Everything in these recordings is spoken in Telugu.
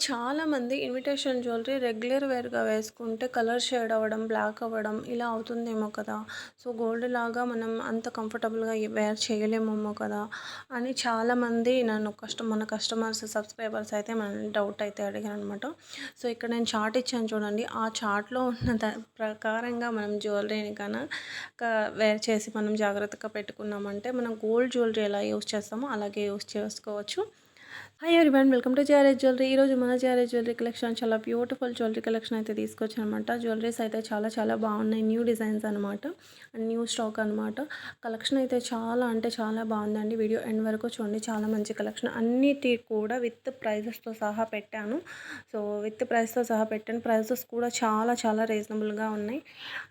చాలామంది ఇన్విటేషన్ జ్యువెలరీ రెగ్యులర్ వేర్‌గా వేసుకుంటే కలర్ షేడ్ అవ్వడం, బ్లాక్ అవ్వడం ఇలా అవుతుందేమో కదా! సో, గోల్డ్ లాగా మనం అంత కంఫర్టబుల్‌గా వేర్ చేయలేమేమో కదా! అని చాలామంది నన్ను కస్ట మన కస్టమర్స్, సబ్స్క్రైబర్స్ అయితే మనల్ని డౌట్ అయితే అడిగారనమాట. సో, ఇక్కడ నేను చార్ట్ ఇచ్చాను చూడండి. ఆ చార్ట్‌లో ఉన్న ప్రకారంగా మనం జ్యువెలరీని కన్నా క వేర్ చేసి మనం జాగ్రత్తగా పెట్టుకున్నామంటే మనం గోల్డ్ జ్యువెలరీ ఎలా యూజ్ చేస్తామో అలాగే యూజ్ చేసుకోవచ్చు. Hi everyone welcome to JRS jewellery ఈరోజు మన జేఆర్ఎస్ జ్యువెలరీ కలెక్షన్ చాలా బ్యూటిఫుల్ జ్యువెలరీ కలెక్షన్ అయితే తీసుకొచ్చానమాట జ్యువెలరీస్ అయితే చాలా చాలా బాగున్నాయి. న్యూ డిజైన్స్ అనమాట అండ్ న్యూ స్టాక్ అనమాట కలెక్షన్ అయితే చాలా అంటే చాలా బాగుందండి. వీడియో ఎండ్ వరకు చూడండి. చాలా మంచి కలెక్షన్ అన్నిటి కూడా విత్ ప్రైజెస్తో సహా పెట్టాను. సో విత్ ప్రైస్తో సహా పెట్టాను. ప్రైజెస్ కూడా చాలా చాలా రీజనబుల్గా ఉన్నాయి.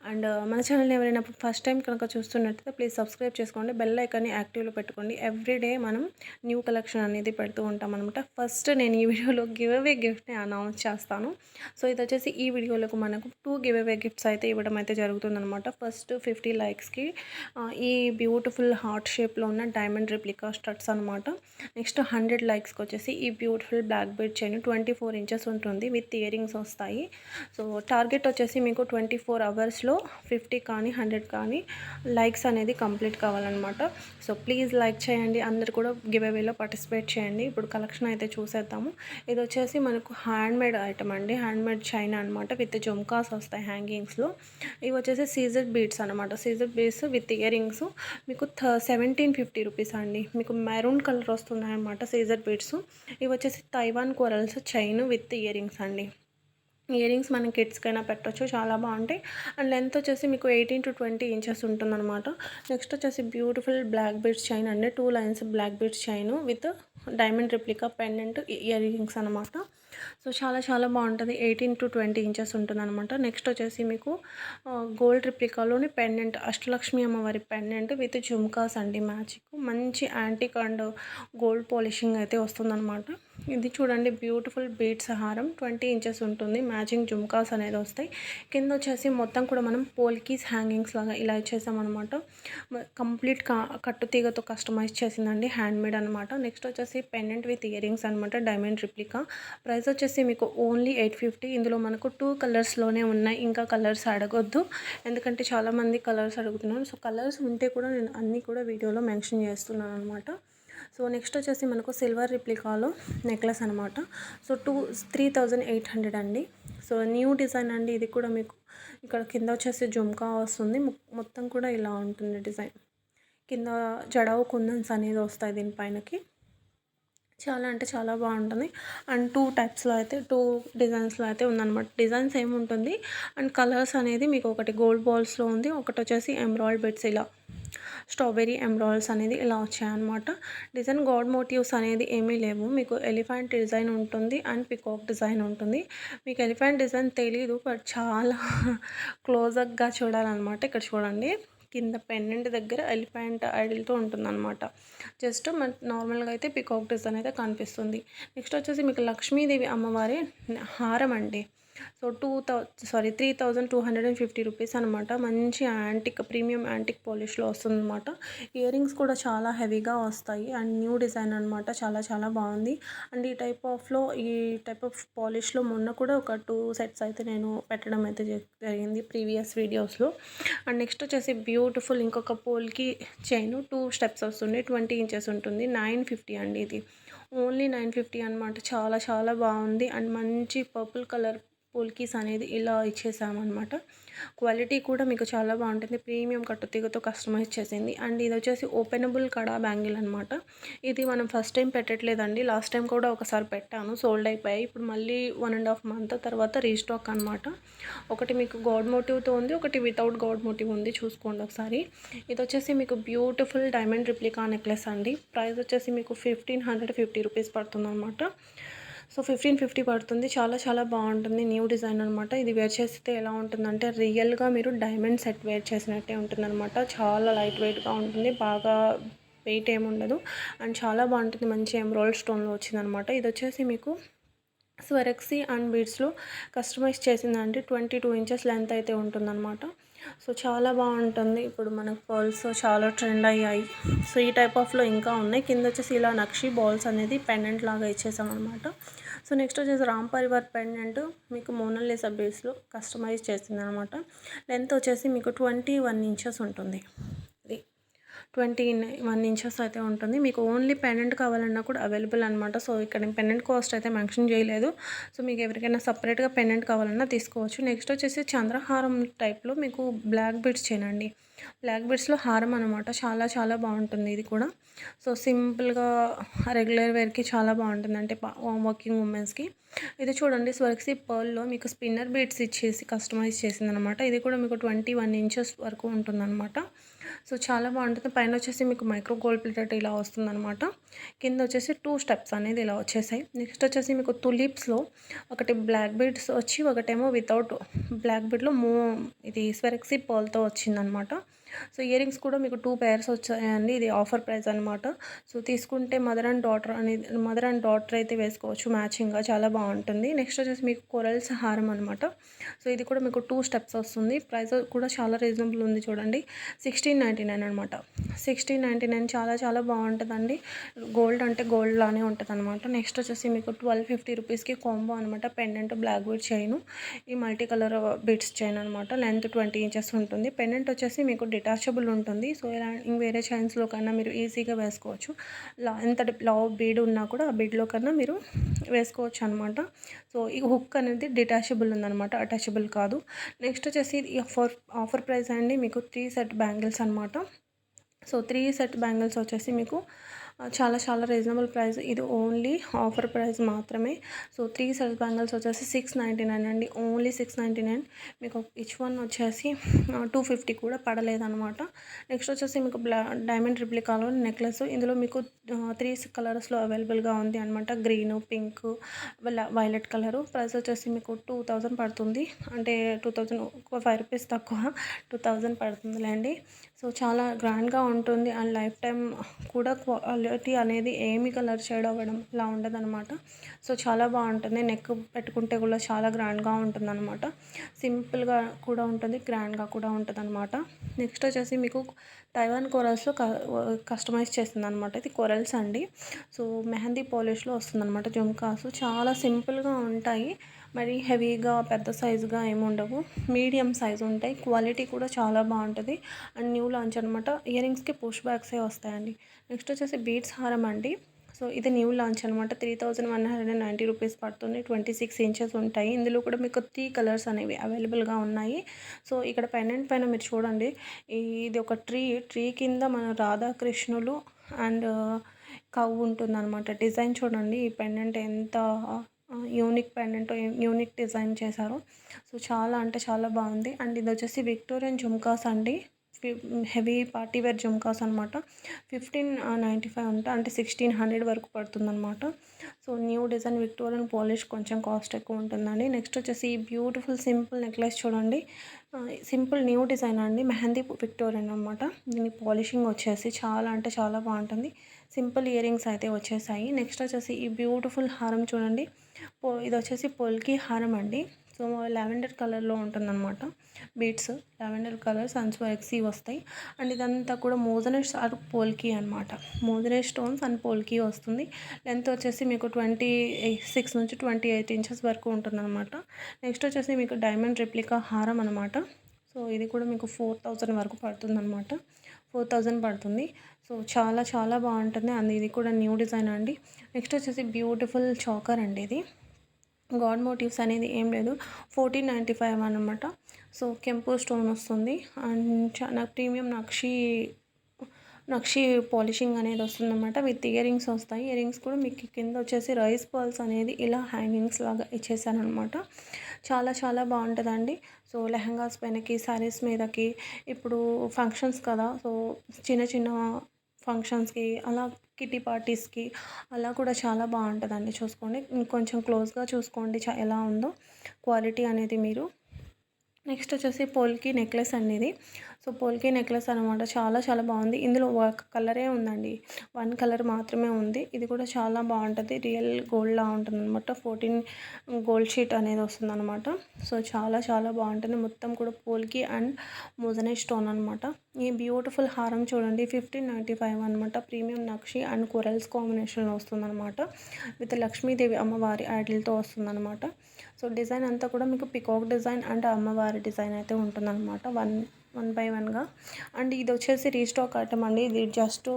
అండ్ uh, మన ఛానల్ని ఎవరైనా ఫస్ట్ టైం కనుక చూస్తున్నట్టయితే ప్లీజ్ సబ్స్క్రైబ్ చేసుకోండి. బెల్ ఐకాన్ని యాక్టివ్లో పెట్టుకోండి. ఎవ్రీడే మనం న్యూ కలెక్షన్ అనేది పెడుతూ ఉంటాం అనమాట ఫస్ట్ నేను ఈ వీడియోలో గివ్ అవే గిఫ్ట్ని అనౌన్స్ చేస్తాను. సో ఇది వచ్చేసి ఈ వీడియోలకు మనకు టూ గివ్ అవే గిఫ్ట్స్ అయితే ఇవ్వడం అయితే జరుగుతుందనమాట ఫస్ట్ ఫిఫ్టీ లైక్స్కి ఈ బ్యూటిఫుల్ హార్ట్ షేప్లో ఉన్న డైమండ్ రిప్లికా స్టడ్స్ అనమాట నెక్స్ట్ హండ్రెడ్ లైక్స్కి వచ్చేసి ఈ beautiful black bead chain twenty four inches ఉంటుంది విత్ ఇయరింగ్స్ వస్తాయి. సో టార్గెట్ వచ్చేసి మీకు ట్వంటీ ఫోర్ అవర్స్లో ఫిఫ్టీ కానీ హండ్రెడ్ కానీ లైక్స్ అనేది కంప్లీట్ కావాలన్నమాట. సో ప్లీజ్ లైక్ చేయండి. అందరు కూడా గివ్ అవేలో పార్టిసిపేట్ చేయండి. ఇప్పుడు కలెక్ట్ కలెక్షన్ అయితే చూసేద్దాము. ఇది వచ్చేసి మనకు హ్యాండ్మేడ్ ఐటమ్ అండి. హ్యాండ్మేడ్ చైన్ అనమాట విత్ జుమ్కాస్ వస్తాయి హ్యాంగింగ్స్లో ఇవి వచ్చేసి సీజర్ బీడ్స్ అనమాట Caesar beads with earrings మీకు థ సెవెంటీన్ ఫిఫ్టీ రూపీస్ అండి. మీకు మెరూన్ కలర్ వస్తున్నాయి అనమాట సీజర్ బీడ్స్ ఇవి వచ్చేసి Taiwan corals chain with earrings అండి. ఇయర్ రింగ్స్ మన కిడ్స్కైనా పెట్టొచ్చు చాలా బాగుంటాయి. అండ్ లెంత్ వచ్చేసి మీకు ఎయిటీన్ టు ట్వంటీ ఇంచెస్ ఉంటుందన్నమాట. నెక్స్ట్ వచ్చేసి బ్యూటిఫుల్ బ్లాక్ బీడ్స్ చైన్ అండి. Two lines black beads chain with diamond replica pendant earrings అనమాట సో చాలా చాలా బాగుంటుంది. ఎయిటీన్ టు ట్వంటీ ఇంచెస్ ఉంటుంది అనమాట నెక్స్ట్ వచ్చేసి మీకు గోల్డ్ రిప్లికాలోని పెండెంట్ అష్టలక్ష్మి అమ్మవారి పెండెంట్ విత్ జుమ్కాస్ అండి. మ్యాజిక్. మంచి యాంటిక్ అండ్ గోల్డ్ పాలిషింగ్ అయితే వస్తుందన్నమాట. ఇది చూడండి బ్యూటిఫుల్ బీట్స్ హారం. ట్వంటీ ఇంచెస్ ఉంటుంది. మ్యాచింగ్ జుమ్కాస్ అనేది వస్తాయి. కింద వచ్చేసి మొత్తం కూడా మనం పోల్కీస్ హ్యాంగింగ్స్ లాగా ఇలా ఇచ్చేసామన్నమాట. కంప్లీట్ కట్టుతీగతో కస్టమైజ్ చేసిందండి. హ్యాండ్మేడ్ అనమాట నెక్స్ట్ వచ్చేసి పెండెంట్ విత్ ఇయరింగ్స్ అనమాట డైమండ్ రిప్లికా ప్రైస్ వచ్చేసి మీకు ఓన్లీ ఎయిట్ ఫిఫ్టీ ఇందులో మనకు టూ కలర్స్లోనే ఉన్నాయి. ఇంకా కలర్స్ అడగొద్దు. ఎందుకంటే చాలామంది కలర్స్ అడుగుతున్నారు. సో కలర్స్ ఉంటే కూడా నేను అన్నీ కూడా వీడియోలో మెన్షన్ చేస్తున్నాను అనమాట సో నెక్స్ట్ వచ్చేసి మనకు సిల్వర్ రిప్లికాలో నెక్లెస్ అనమాట so two three thousand eight hundred అండి. సో న్యూ డిజైన్ అండి ఇది కూడా మీకు ఇక్కడ కింద వచ్చేసి జుమ్కా వస్తుంది. మొత్తం కూడా ఇలా ఉంటుంది డిజైన్. కింద జడవు కుందన్స్ అనేది వస్తాయి దీనిపైనకి చాలా అంటే చాలా బాగుంటుంది. అండ్ టూ టైప్స్లో అయితే టూ డిజైన్స్లో అయితే ఉందన్నమాట. డిజైన్స్ ఏముంటుంది? అండ్ కలర్స్ అనేది మీకు ఒకటి గోల్డ్ బాల్స్లో ఉంది ఒకటి వచ్చేసి ఎంబ్రాయిడ్ బెడ్స్ ఇలా. స్ట్రాబెరీ ఎంబ్రాయిడ్స్ అనేది ఇలా వచ్చాయన్నమాట. డిజైన్ గాడ్ మోటివ్స్ అనేది ఏమీ లేవు. మీకు ఎలిఫెంట్ డిజైన్ ఉంటుంది అండ్ పికాక్ డిజైన్ ఉంటుంది. మీకు ఎలిఫెంట్ డిజైన్ తెలీదు బట్ చాలా క్లోజప్గా చూడాలన్నమాట. ఇక్కడ చూడండి. కింద పెండెంట్ దగ్గర ఎలిఫెంట్ ఐడిల్తో ఉంటుందన్నమాట. జస్ట్ మన నార్మల్గా అయితే పికాక్ డిజైన్ అయితే కనిపిస్తుంది. నెక్స్ట్ వచ్చేసి మీకు లక్ష్మీదేవి అమ్మవారి హారం అండి so two thou sorry three thousand two hundred and fifty rupees అనమాట మంచి యాంటిక్ ప్రీమియం యాంటిక్ పాలిష్లో వస్తుందన్నమాట. ఇయర్ రింగ్స్ కూడా చాలా హెవీగా వస్తాయి. అండ్ న్యూ డిజైన్ అనమాట చాలా చాలా బాగుంది. అండ్ ఈ టైప్ ఆఫ్లో ఈ టైప్ ఆఫ్ పాలిష్లో మొన్న కూడా ఒక టూ సెట్స్ అయితే నేను పెట్టడం అయితే జరిగింది ప్రీవియస్ వీడియోస్లో. అండ్ నెక్స్ట్ వచ్చేసి బ్యూటిఫుల్ ఇంకొక పోల్కి చైన్. టూ స్టెప్స్ వస్తుంది ట్వంటీ ఇంచెస్ ఉంటుంది. నైన్ ఫిఫ్టీ అండి ఇది. ఓన్లీ నైన్ ఫిఫ్టీ అనమాట చాలా చాలా బాగుంది. అండ్ మంచి పర్పుల్ కలర్ పోల్కీస్ అనేది ఇలా ఇచ్చేసామన్నమాట. క్వాలిటీ కూడా మీకు చాలా బాగుంటుంది. ప్రీమియం కట్టుతీగతో కస్టమైజ్ చేసింది. అండ్ ఇది వచ్చేసి ఓపెనబుల్ కడా బ్యాంగిల్ అనమాట ఇది మనం ఫస్ట్ టైం పెట్టట్లేదండి. లాస్ట్ టైం కూడా ఒకసారి పెట్టాను. సోల్డ్ అయిపోయాయి. ఇప్పుడు మళ్ళీ వన్ అండ్ హాఫ్ మంత్ తర్వాత రీస్టాక్ అనమాట ఒకటి మీకు గాడ్ మోటివ్తో ఉంది. ఒకటి వితౌట్ గాడ్ మోటివ్ ఉంది. చూసుకోండి ఒకసారి. ఇది వచ్చేసి మీకు బ్యూటిఫుల్ డైమండ్ రిప్లికా నెక్లెస్ అండి. ప్రైస్ వచ్చేసి మీకు ఫిఫ్టీన్ హండ్రెడ్ ఫిఫ్టీ రూపీస్ పడుతుంది అనమాట సో ఫిఫ్టీన్ ఫిఫ్టీ పడుతుంది. చాలా చాలా బాగుంటుంది. న్యూ డిజైన్ అనమాట ఇది వేర్ చేస్తే ఎలా ఉంటుందంటే రియల్గా మీరు డైమండ్ సెట్ వేర్ చేసినట్టే ఉంటుందన్నమాట. చాలా లైట్ వెయిట్గా ఉంటుంది. బాగా వెయిట్ ఏమి ఉండదు. అండ్ చాలా బాగుంటుంది. మంచి ఎంబ్రాయిడ్ స్టోన్లో వచ్చిందనమాట ఇది వచ్చేసి మీకు స్వరెక్సీ అండ్ బీడ్స్లో కస్టమైజ్ చేసిందంటే ట్వంటీ టూ ఇంచెస్ లెంత్ అయితే ఉంటుందన్నమాట. సో చాలా బాగుంటుంది. ఇప్పుడు మనకు పర్ల్స్ చాలా ట్రెండ్ అయ్యాయి. సో ఈ టైప్ ఆఫ్లో ఇంకా ఉన్నాయి. కింద వచ్చేసి ఇలా నక్షి బాల్స్ అనేది పెండెంట్ లాగా ఇచ్చేసాం అనమాట సో నెక్స్ట్ వచ్చేసి రామ్ పరివార్ పెండెంట్ మీకు మోనలిసా బేస్లో కస్టమైజ్ చేసింది అనమాట లెంత్ వచ్చేసి మీకు ట్వంటీ వన్ ఇంచెస్ ఉంటుంది. ట్వంటీ వన్ ఇంచెస్ అయితే ఉంటుంది. మీకు ఓన్లీ పెండెంట్ కావాలన్నా కూడా అవైలబుల్ అనమాట సో ఇక్కడ పెండెంట్ కాస్ట్ అయితే మెన్షన్ చేయలేదు. సో మీకు ఎవరికైనా సపరేట్గా పెండెంట్ కావాలన్నా తీసుకోవచ్చు. నెక్స్ట్ వచ్చేసి చంద్రహారం టైప్లో మీకు బ్లాక్ బిడ్స్ చేయనండి బ్లాక్ బిడ్స్లో హారం అనమాట చాలా చాలా బాగుంటుంది ఇది కూడా. సో సింపుల్గా రెగ్యులర్ వేర్కి చాలా బాగుంటుంది. అంటే వర్కింగ్ ఉమెన్స్కి. ఇది చూడండి స్వర్క్సీ పర్ల్లో మీకు స్పిన్నర్ బీట్స్ ఇచ్చేసి కస్టమైజ్ చేసింది అనమాట ఇది కూడా మీకు ట్వంటీ వన్ ఇంచెస్ వరకు ఉంటుందన్నమాట. సో చాలా బాగుంటుంది. పైన వచ్చేసి మీకు మైక్రో గోల్డ్ ప్లేటెడ్ ఇలా వస్తుందన్నమాట. కింద వచ్చేసి టూ స్టెప్స్ అనేది ఇలా వచ్చేసాయి. నెక్స్ట్ వచ్చేసి మీకు తులిప్స్లో ఒకటి బ్లాక్ బీడ్స్ వచ్చి ఒకటేమో వితౌట్ బ్లాక్ బీడ్లో మూ ఇది స్వెరక్సీ పర్ల్తో వచ్చిందనమాట సో ఇయర్ రింగ్స్ కూడా మీకు టూ పేర్స్ వచ్చాయండి. ఇది ఆఫర్ ప్రైస్ అనమాట సో తీసుకుంటే మదర్ అండ్ డాటర్ అనేది మదర్ అండ్ డాటర్ అయితే వేసుకోవచ్చు మ్యాచింగ్గా చాలా బాగుంటుంది. నెక్స్ట్ వచ్చేసి మీకు కొరల్స్ హారం అనమాట సో ఇది కూడా మీకు టూ స్టెప్స్ వస్తుంది. ప్రైస్ కూడా చాలా రీజనబుల్ ఉంది చూడండి. సిక్స్టీన్ నైంటీ నైన్ అనమాట సిక్స్టీన్ నైంటీ నైన్ చాలా చాలా బాగుంటుందండి. గోల్డ్ అంటే గోల్డ్ లానే ఉంటుంది అనమాట నెక్స్ట్ వచ్చేసి మీకు ట్వెల్వ్ ఫిఫ్టీ రూపీస్కి కాంబో అనమాట పెండెంట్ బ్లాక్ బీడ్ చైన్. ఈ మల్టీ కలర్ బిడ్స్ చైన్ అనమాట లెంత్ ట్వంటీ ఇంచెస్ ఉంటుంది. పెండెంట్ వచ్చేసి మీకు డిటాచబుల్ ఉంటుంది. సో ఇలా వేరే చైన్స్లో కన్నా మీరు ఈజీగా వేసుకోవచ్చు. లా ఎంత లావ్ బీడ్ ఉన్నా కూడా ఆ బీడ్లో కన్నా మీరు వేసుకోవచ్చు అనమాట సో ఈ హుక్ అనేది డిటాచబుల్ ఉందన్నమాట. అటాచబుల్ కాదు. నెక్స్ట్ వచ్చేసి ఆఫర్ ఆఫర్ ప్రైస్ అండి. మీకు త్రీ సెట్ బ్యాంగిల్స్ అనమాట సో త్రీ సెట్ బ్యాంగిల్స్ వచ్చేసి మీకు చాలా చాలా రీజనబుల్ ప్రైస్ ఇది ఓన్లీ ఆఫర్ ప్రైస్ మాత్రమే. సో త్రీ సెట్ బ్యాంగిల్స్ వచ్చేసి సిక్స్ నైంటీ నైన్ అండి. ఓన్లీ సిక్స్ నైంటీ నైన్ మీకు ఇచ్ వన్ వచ్చేసి టూ ఫిఫ్టీ కూడా పడలేదనమాట నెక్స్ట్ వచ్చేసి మీకు బ్లా డైమండ్ రిప్లికాలో నెక్లెస్ ఇందులో మీకు త్రీ కలర్స్లో అవైలబుల్గా ఉంది అనమాట green pink violet colour price వచ్చేసి మీకు టూ థౌజండ్ పడుతుంది. అంటే టూ థౌజండ్ ఒక ఫైవ్ రూపీస్ తక్కువ. టూ థౌజండ్ పడుతుందిలేండి. సో చాలా గ్రాండ్గా ఉంటుంది. అండ్ లైఫ్ టైం కూడా క్వాలిటీ అనేది ఏమి కలర్ షేడ్ అవ్వడం ఇలా ఉండదన్నమాట. సో చాలా బాగుంటుంది. నెక్ పెట్టుకుంటే కూడా చాలా గ్రాండ్గా ఉంటుంది అనమాట సింపుల్గా కూడా ఉంటుంది గ్రాండ్గా కూడా ఉంటుంది అనమాట నెక్స్ట్ వచ్చేసి మీకు తైవాన్ కొరల్స్లో కస్టమైజ్ చేస్తుంది అనమాట ఇది కొరల్స్ అండి. సో మెహందీ పాలిష్లో వస్తుంది అనమాట జుమ్కాస్ చాలా సింపుల్గా ఉంటాయి. మరి హెవీగా పెద్ద సైజుగా ఏమి ఉండవు. మీడియం సైజు ఉంటాయి. క్వాలిటీ కూడా చాలా బాగుంటుంది. అండ్ న్యూ లాంచ్ అనమాట ఇయర్ రింగ్స్కి పుష్ బ్యాగ్సే వస్తాయండి. నెక్స్ట్ వచ్చేసి బీట్స్ హారం అండి. సో ఇది న్యూ లాంచ్ అనమాట three thousand one hundred and ninety rupees పడుతుంది. ట్వంటీ సిక్స్ ఇంచెస్ ఉంటాయి. ఇందులో కూడా మీకు త్రీ కలర్స్ అనేవి అవైలబుల్గా ఉన్నాయి. సో ఇక్కడ పెండెంట్ పైన మీరు చూడండి. ఇది ఒక ట్రీ. ట్రీ కింద మన రాధాకృష్ణులు అండ్ కవ్ ఉంటుందన్నమాట. డిజైన్ చూడండి. ఈ పెండెంట్ ఎంత యూనిక్ పెండెంట్ యూనిక్ డిజైన్ చేశారు. సో చాలా అంటే చాలా బాగుంది. అండ్ ఇది వచ్చేసి విక్టోరియన్ జుమ్కాస్ అండి. హెవీ పార్టీ వేర్ జుమ్కాస్ అనమాట ఫిఫ్టీన్ నైంటీ ఫైవ్ అంటే. అంటే సిక్స్టీన్ హండ్రెడ్ వరకు పడుతుందన్నమాట. So new design Victorian polish కొంచెం కాస్ట్ ఎక్కువ ఉంటుందండి. నెక్స్ట్ వచ్చేసి బ్యూటిఫుల్ సింపుల్ నెక్లెస్ చూడండి. సింపుల్ న్యూ డిజైన్ అండి. మెహందీ విక్టోరియన్ అనమాట దీని పాలిషింగ్ వచ్చేసి చాలా అంటే చాలా బాగుంటుంది. సింపుల్ ఇయర్ రింగ్స్ అయితే వచ్చేసాయి. నెక్స్ట్ వచ్చేసి ఈ బ్యూటిఫుల్ హారం చూడండి. పో ఇది వచ్చేసి పొల్కి హారం అండి. సో లావెండర్ కలర్లో ఉంటుందన్నమాట. బీట్స్ లావెండర్ కలర్ సన్స్ ఎక్సీ వస్తాయి. అండ్ ఇదంతా కూడా మోజనెస్ ఆర్ పోల్కి అనమాట మోజనెస్ స్టోన్స్ అండ్ పోల్కి వస్తుంది. లెంత్ వచ్చేసి మీకు ట్వంటీ సిక్స్ నుంచి ట్వంటీ ఎయిట్ ఇంచెస్ వరకు ఉంటుందన్నమాట. నెక్స్ట్ వచ్చేసి మీకు డైమండ్ రిప్లికా హారం అనమాట సో ఇది కూడా మీకు ఫోర్ థౌజండ్ వరకు పడుతుందన్నమాట. ఫోర్ థౌజండ్ పడుతుంది. సో చాలా చాలా బాగుంటుంది. అండ్ ఇది కూడా న్యూ డిజైన్ అండి. నెక్స్ట్ వచ్చేసి బ్యూటిఫుల్ చాకర్ అండి ఇది. గాడ్ మోటివ్స్ అనేది ఏం లేదు. ఫోర్టీన్ నైంటీ ఫైవ్ అనమాట సో కెంపు స్టోన్ వస్తుంది. అండ్ నాకు ప్రీమియం నక్షి నక్షి పాలిషింగ్ అనేది వస్తుందన్నమాట. విత్ ఇయర్ రింగ్స్ వస్తాయి. ఇయర్ రింగ్స్ కూడా మీకు కింద వచ్చేసి రైస్ పర్ల్స్ అనేది ఇలా హ్యాంగింగ్స్ లాగా ఇచ్చేసాను అనమాట చాలా చాలా బాగుంటుందండి. సో లెహంగాస్ పైనకి శారీస్ మీదకి ఇప్పుడు ఫంక్షన్స్ కదా. సో చిన్న చిన్న ఫంక్షన్స్కి అలా కిటీ పార్టీస్కి అలా కూడా చాలా బాగుంటుందండి చూసుకోండి. కొంచెం క్లోజ్గా చూసుకోండి ఎలా ఉందో క్వాలిటీ అనేది మీరు. నెక్స్ట్ వచ్చేసి పోల్కి నెక్లెస్ అనేది సో పోల్కి నెక్లెస్ అనమాట చాలా చాలా బాగుంది. ఇందులో ఒక కలరే ఉందండి. వన్ కలర్ మాత్రమే ఉంది. ఇది కూడా చాలా బాగుంటుంది. రియల్ గోల్డ్లా ఉంటుంది అనమాట ఫోర్టీన్ గోల్డ్ షీట్ అనేది వస్తుంది అనమాట సో చాలా చాలా బాగుంటుంది. మొత్తం కూడా పోల్కి అండ్ మోజనే స్టోన్ అనమాట ఈ బ్యూటిఫుల్ హారం చూడండి. ఫిఫ్టీన్ నైంటీ ఫైవ్ అనమాట ప్రీమియం నక్షి అండ్ కొరల్స్ కాంబినేషన్లో వస్తుందన్నమాట. విత్ లక్ష్మీదేవి అమ్మవారి ఐడల్తో వస్తుందన్నమాట. సో డిజైన్ అంతా కూడా మీకు పికాక్ డిజైన్ అండ్ అమ్మవారి డిజైన్ అయితే ఉంటుందన్నమాట. వన్ వన్ బై వన్గా. అండ్ ఇది వచ్చేసి రీస్టాక్ ఐటమ్ అండి. ఇది జస్ట్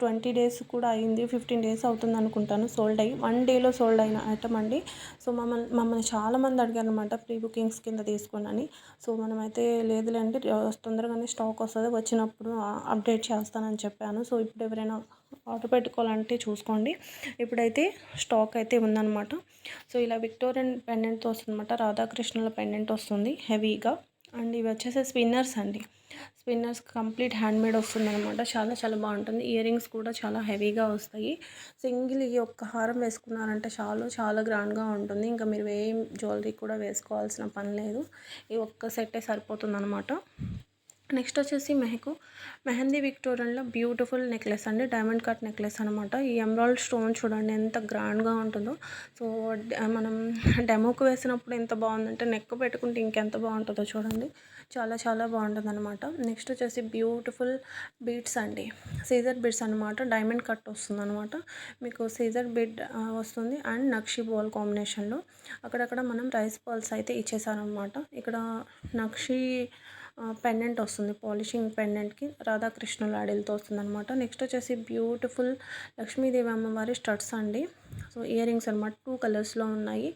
ట్వంటీ డేస్ కూడా అయింది. ఫిఫ్టీన్ డేస్ అవుతుంది అనుకుంటాను. సోల్డ్ అయ్యి వన్ డేలో సోల్డ్ అయిన ఐటమ్ అండి. సో మమ్మల్ని మమ్మల్ని చాలామంది అడిగారు అనమాట ప్రీ బుకింగ్స్ కింద తీసుకుని సో మనమైతే లేదులేండి తొందరగానే స్టాక్ వస్తుంది. వచ్చినప్పుడు అప్డేట్ చేస్తానని చెప్పాను. సో ఇప్పుడు ఎవరైనా ఆర్డర్ పెట్టుకోవాలంటే చూసుకోండి. ఇప్పుడైతే స్టాక్ అయితే ఉందన్నమాట. సో ఇలా విక్టోరియన్ పెండెంట్తో వస్తుందన్నమాట రాధాకృష్ణుల పెండెంట్ వస్తుంది హెవీగా. అండ్ ఇవి వచ్చేసి స్పిన్నర్స్ అండి. స్పిన్నర్స్ కంప్లీట్ హ్యాండ్మేడ్ వస్తుంది అనమాట చాలా చాలా బాగుంటుంది. ఇయర్ రింగ్స్ కూడా చాలా హెవీగా వస్తాయి. సింగిల్ ఈ ఒక్క హారం వేసుకున్నారంటే చాలా చాలా గ్రాండ్గా ఉంటుంది. ఇంకా మీరు ఏం జ్యువెలరీ కూడా వేసుకోవాల్సిన పని లేదు. ఈ ఒక్క సెట్టే సరిపోతుంది అనమాట నెక్స్ట్ వచ్చేసి మెహకు. మెహందీ విక్టోరియన్లో బ్యూటిఫుల్ నెక్లెస్ అండి. డైమండ్ కట్ నెక్లెస్ అనమాట ఈ ఎమరాల్డ్ స్టోన్ చూడండి ఎంత గ్రాండ్గా ఉంటుందో. సో మనం డెమోకు వేసినప్పుడు ఎంత బాగుందంటే నెక్ పెట్టుకుంటే ఇంకెంత బాగుంటుందో చూడండి. చాలా చాలా బాగుంటుంది అనమాట నెక్స్ట్ వచ్చేసి బ్యూటిఫుల్ బీడ్స్ అండి. సీజర్ బీడ్స్ అనమాట డైమండ్ కట్ వస్తుంది అనమాట మీకు సీజర్ బీడ్ వస్తుంది. అండ్ నక్షి బాల్ కాంబినేషన్లో అక్కడక్కడ మనం రైస్ బాల్స్ అయితే ఇచ్చేసారనమాట ఇక్కడ నక్షి పెండెంట్ వస్తుంది పాలిషింగ్ పెండెంట్కి రాధాకృష్ణుల ఆడిల్తో వస్తుంది అనమాట నెక్స్ట్ వచ్చేసి బ్యూటిఫుల్ లక్ష్మీదేవి అమ్మవారి స్టడ్స్ అండి. సో ఇయర్ రింగ్స్ అనమాట టూ కలర్స్లో ఉన్నాయి.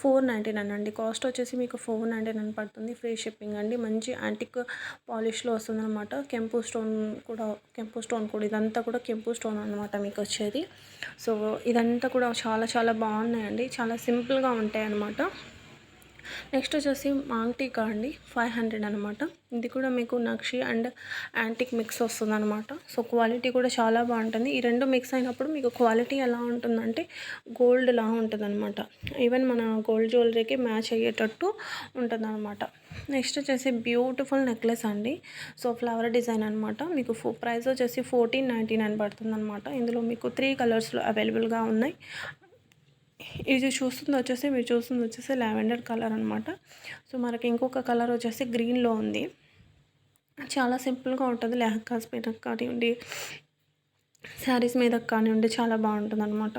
ఫోర్ నైంటీ నైన్ అండి. కాస్ట్ వచ్చేసి మీకు ఫోర్ నైంటీ నైన్ పడుతుంది. ఫ్రీ షిప్పింగ్ అండి. మంచి యాంటిక్ పాలిష్లో వస్తుందన్నమాట. కెంపు స్టోన్ కూడా కెంపు స్టోన్ కూడా ఇదంతా కూడా కెంపు స్టోన్ అనమాట మీకు వచ్చేది. సో ఇదంతా కూడా చాలా చాలా బాగున్నాయండి. చాలా సింపుల్గా ఉంటాయి అనమాట నెక్స్ట్ వచ్చేసి మాంగ్టీకా అండి ఫైవ్ హండ్రెడ్ అనమాట ఇది కూడా మీకు నక్షి అండ్ యాంటిక్ మిక్స్ వస్తుంది అనమాట సో క్వాలిటీ కూడా చాలా బాగుంటుంది. ఈ రెండు మిక్స్ అయినప్పుడు మీకు క్వాలిటీ ఎలా ఉంటుందంటే గోల్డ్ లా ఉంటుంది అనమాట ఈవెన్ మన గోల్డ్ జ్యువెలరీకి మ్యాచ్ అయ్యేటట్టు ఉంటుంది అనమాట నెక్స్ట్ వచ్చేసి బ్యూటిఫుల్ నెక్లెస్ అండి. సో ఫ్లవర్ డిజైన్ అనమాట మీకు ఫో ప్రైస్ వచ్చేసి ఫోర్టీన్ నైంటీ నైన్ పడుతుంది అనమాట ఇందులో మీకు త్రీ కలర్స్లో అవైలబుల్గా ఉన్నాయి. ఇది చూస్తుంది వచ్చేసి మీరు చూస్తుంది వచ్చేసి లావెండర్ కలర్ అనమాట సో మనకి ఇంకొక కలర్ వచ్చేసి గ్రీన్లో ఉంది. చాలా సింపుల్గా ఉంటుంది లెహకాస్ మీద కానివ్వండి శారీస్ మీద కానివ్వండి చాలా బాగుంటుంది అనమాట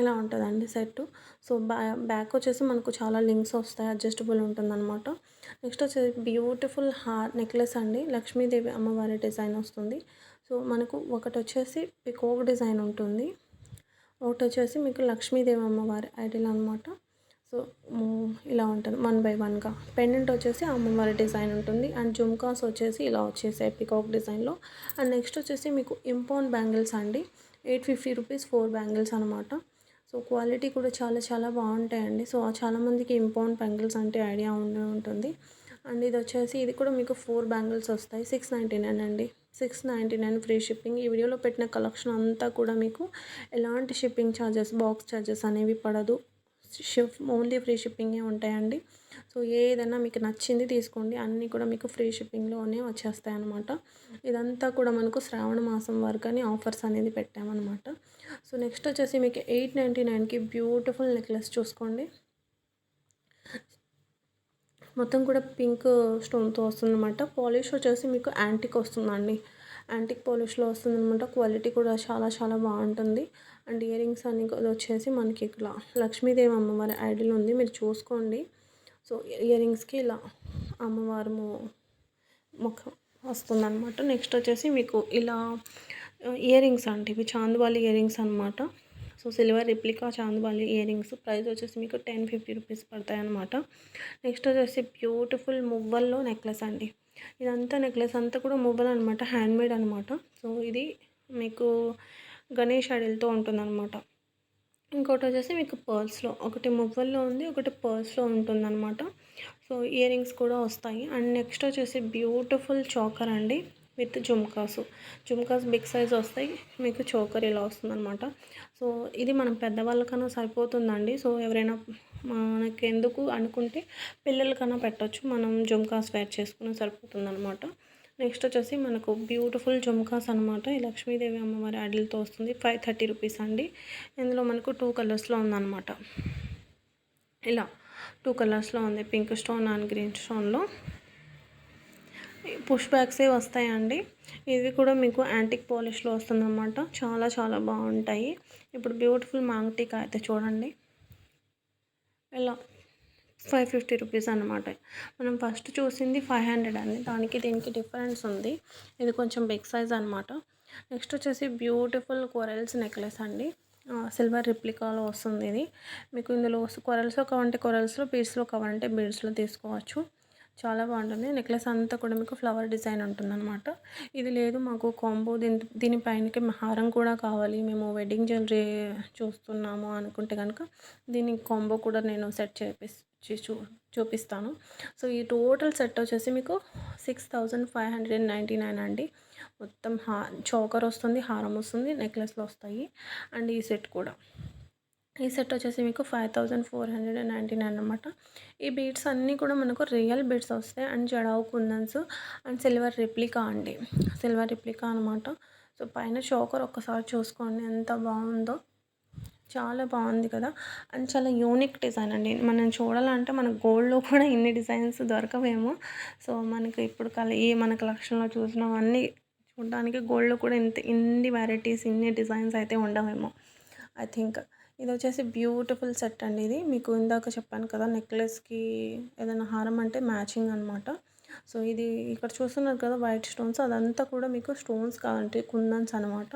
ఇలా ఉంటుందండి సెట్. సో బ్యా బ్యాక్ వచ్చేసి మనకు చాలా లింక్స్ వస్తాయి అడ్జస్టబుల్ ఉంటుందన్నమాట. నెక్స్ట్ వచ్చేసి బ్యూటిఫుల్ హార్ నెక్లెస్ అండి లక్ష్మీదేవి అమ్మవారి డిజైన్ వస్తుంది. సో మనకు ఒకటి వచ్చేసి పికోక్ డిజైన్ ఉంటుంది. ఒకటి వచ్చేసి మీకు లక్ష్మీదేవి అమ్మవారి ఐడియల్ అనమాట సో ఇలా ఉంటుంది. వన్ బై వన్గా. పెండెంట్ వచ్చేసి అమ్మవారి డిజైన్ ఉంటుంది. అండ్ జుమ్కాస్ వచ్చేసి ఇలా వచ్చేసాయి పికాక్ డిజైన్లో. అండ్ నెక్స్ట్ వచ్చేసి మీకు ఇంపౌండ్ బ్యాంగిల్స్ అండి. Eight fifty rupees four bangles అనమాట సో క్వాలిటీ కూడా చాలా చాలా బాగుంటాయండి. సో చాలామందికి ఇంపౌండ్ బ్యాంగిల్స్ అంటే ఐడియా ఉండే ఉంటుంది. అండ్ ఇది వచ్చేసి ఇది కూడా మీకు ఫోర్ బ్యాంగిల్స్ వస్తాయి. సిక్స్ నైంటీ నైన్ అండి. Six ninety nine free shipping. ఈ వీడియోలో పెట్టిన కలెక్షన్ అంతా కూడా మీకు ఎలాంటి షిప్పింగ్ ఛార్జెస్ బాక్స్ ఛార్జెస్ అనేవి పడదు. షిప్ ఓన్లీ ఫ్రీ షిప్పింగే ఉంటాయండి. సో ఏదైనా మీకు నచ్చింది తీసుకోండి. అన్నీ కూడా మీకు ఫ్రీ షిప్పింగ్లోనే వచ్చేస్తాయి అనమాట ఇదంతా కూడా మనకు శ్రావణ మాసం వరకు అని ఆఫర్స్ అనేది పెట్టామన్నమాట. సో నెక్స్ట్ వచ్చేసి మీకు ఎయిట్ నైంటీ నైన్కి బ్యూటిఫుల్ నెక్లెస్ చూసుకోండి. మొత్తం కూడా పింక్ స్టోన్తో వస్తుందన్నమాట. పాలిష్ వచ్చేసి మీకు యాంటిక్ వస్తుందండి. యాంటిక్ పాలిష్లో వస్తుందన్నమాట. క్వాలిటీ కూడా చాలా చాలా బాగుంటుంది. అండ్ ఇయర్ రింగ్స్ అన్ని వచ్చేసి మనకి ఇక్కడ లక్ష్మీదేవి అమ్మవారి ఐడిల్ ఉంది. మీరు చూసుకోండి. సో ఇయర్ రింగ్స్కి ఇలా అమ్మవారు ముఖం వస్తుందన్నమాట. నెక్స్ట్ వచ్చేసి మీకు ఇలా ఇయర్ రింగ్స్ అంటే ఇవి చాందువాలి ఇయర్ రింగ్స్ అనమాట so silver replica chandbali earrings price వచ్చేసి మీకు టెన్ ఫిఫ్టీ రూపీస్ పడతాయి అనమాట నెక్స్ట్ వచ్చేసి బ్యూటిఫుల్ మువ్వల్లో నెక్లెస్ అండి. ఇదంతా నెక్లెస్ అంతా కూడా మువ్వలు అనమాట హ్యాండ్మేడ్ అనమాట సో ఇది మీకు గణేష్ అడిల్తో ఉంటుందన్నమాట. ఇంకోటి వచ్చేసి మీకు పర్ల్స్లో ఒకటి మువ్వల్లో ఉంది ఒకటి పర్ల్స్లో ఉంటుందన్నమాట. సో ఇయర్ రింగ్స్ కూడా వస్తాయి. అండ్ నెక్స్ట్ వచ్చేసి బ్యూటిఫుల్ చాకర్ అండి. With jhumkas. Jhumkas big size వస్తాయి మీకు చోకర్ ఇలా వస్తుందన్నమాట. సో ఇది మనం పెద్దవాళ్ళకన్నా సరిపోతుందండి. సో ఎవరైనా మనకి ఎందుకు అనుకుంటే పిల్లలకన్నా పెట్టొచ్చు. మనం జుమ్కాస్ వేర్ చేసుకుని సరిపోతుందన్నమాట. నెక్స్ట్ వచ్చేసి మనకు బ్యూటిఫుల్ జుమ్కాస్ అనమాట ఈ లక్ష్మీదేవి అమ్మవారి అడిలతో వస్తుంది. ఫైవ్ థర్టీ రూపీస్ అండి. ఇందులో మనకు టూ కలర్స్లో ఉందన్నమాట. ఇలా టూ కలర్స్లో ఉంది. పింక్ స్టోన్ అండ్ గ్రీన్ స్టోన్లో. పుష్ బ్యాగ్సే వస్తాయండి. ఇవి కూడా మీకు యాంటిక్ పాలిష్లో వస్తుందన్నమాట. చాలా చాలా బాగుంటాయి. ఇప్పుడు బ్యూటిఫుల్ మాంగ్టీకా అయితే చూడండి. ఇలా ఫైవ్ ఫిఫ్టీ రూపీస్ అనమాట మనం ఫస్ట్ చూసింది ఫైవ్ హండ్రెడ్ అండి. దానికి దీనికి డిఫరెన్స్ ఉంది. ఇది కొంచెం బిగ్ సైజ్ అనమాట నెక్స్ట్ వచ్చేసి బ్యూటిఫుల్ కొరల్స్ నెక్లెస్ అండి. సిల్వర్ రిప్లికాలో వస్తుంది ఇది. మీకు ఇందులో కొరల్స్లో కావాలంటే కొరల్స్లో బీడ్స్లో కావాలంటే బీడ్స్లో తీసుకోవచ్చు. చాలా బాగుంటుంది. నెక్లెస్ అంతా కూడా మీకు ఫ్లవర్ డిజైన్ ఉంటుందన్నమాట. ఇది లేదు మాకు కాంబో దీని దీనిపైనకి హారం కూడా కావాలి. మేము వెడ్డింగ్ జ్యువెలరీ చూస్తున్నాము అనుకుంటే కనుక దీని కాంబో కూడా నేను సెట్ చేపి చూ చూపిస్తాను. సో ఈ టోటల్ సెట్ వచ్చేసి మీకు six thousand five hundred and ninety nine అండి. మొత్తం హా చోకర్ వస్తుంది హారం వస్తుంది నెక్లెస్లు వస్తాయి. అండ్ ఈ సెట్ కూడా. ఈ సెట్ వచ్చేసి మీకు five thousand four hundred and ninety nine అనమాట ఈ బీడ్స్ అన్నీ కూడా మనకు రియల్ బీడ్స్ వస్తాయి. And jadau kundans and silver replica అండి. సిల్వర్ రిప్లికా అనమాట సో పైన షోకర్ ఒక్కసారి చూసుకోండి. ఎంత బాగుందో. చాలా బాగుంది కదా. అండ్ చాలా యూనిక్ డిజైన్ అండి. మనం చూడాలంటే మన గోల్డ్లో కూడా ఇన్ని డిజైన్స్ దొరకవేమో. సో మనకి ఇప్పుడు కల ఈ మన కలెక్షన్లో చూసినవన్నీ చూడడానికి గోల్డ్లో కూడా ఇంత ఇన్ని వెరైటీస్ ఇన్ని డిజైన్స్ అయితే ఉండవేమో. ఐ థింక్ ఇది వచ్చేసి బ్యూటిఫుల్ సెట్ అండి ఇది. మీకు ఇందాక చెప్పాను కదా నెక్లెస్కి ఏదైనా హారం అంటే మ్యాచింగ్ అనమాట సో ఇది ఇక్కడ చూస్తున్నారు కదా వైట్ స్టోన్స్. అదంతా కూడా మీకు స్టోన్స్ కావాలంటే కుందన్స్ అనమాట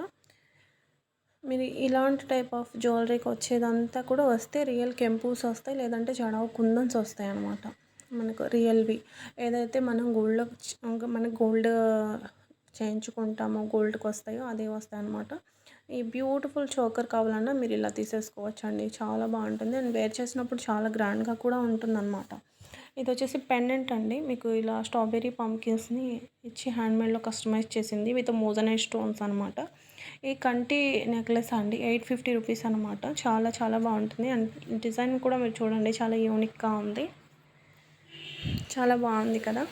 మీరు ఇలాంటి టైప్ ఆఫ్ జ్యువెలరీకి వచ్చేదంతా కూడా వస్తే రియల్ కెంపూస్ వస్తాయి లేదంటే జడావు కుందన్స్ వస్తాయి అనమాట మనకు రియల్వి. ఏదైతే మనం గోల్డ్ మన గోల్డ్ చేయించుకుంటామో గోల్డ్కి వస్తాయో అదే వస్తాయి అనమాట ఈ బ్యూటిఫుల్ చోకర్ కావాలన్నా మీరు ఇలా తీసేసుకోవచ్చు అండి చాలా బాగుంటుంది. అండ్ వేర్ చేసినప్పుడు చాలా గ్రాండ్గా కూడా ఉంటుందన్నమాట. ఇది వచ్చేసి పెండెంట్ అండి. మీకు ఇలా స్ట్రాబెర్రీ పంకిన్స్ని ఇచ్చి హ్యాండ్మేడ్లో కస్టమైజ్ చేసింది విత్ మోజనైజ్ స్టోన్స్ అనమాట ఈ కంటి నెక్లెస్ అండి. ఎయిట్ ఫిఫ్టీ రూపీస్ అనమాట చాలా చాలా బాగుంటుంది. అండ్ డిజైన్ కూడా మీరు చూడండి. చాలా యూనిక్గా ఉంది. చాలా బాగుంది కదా.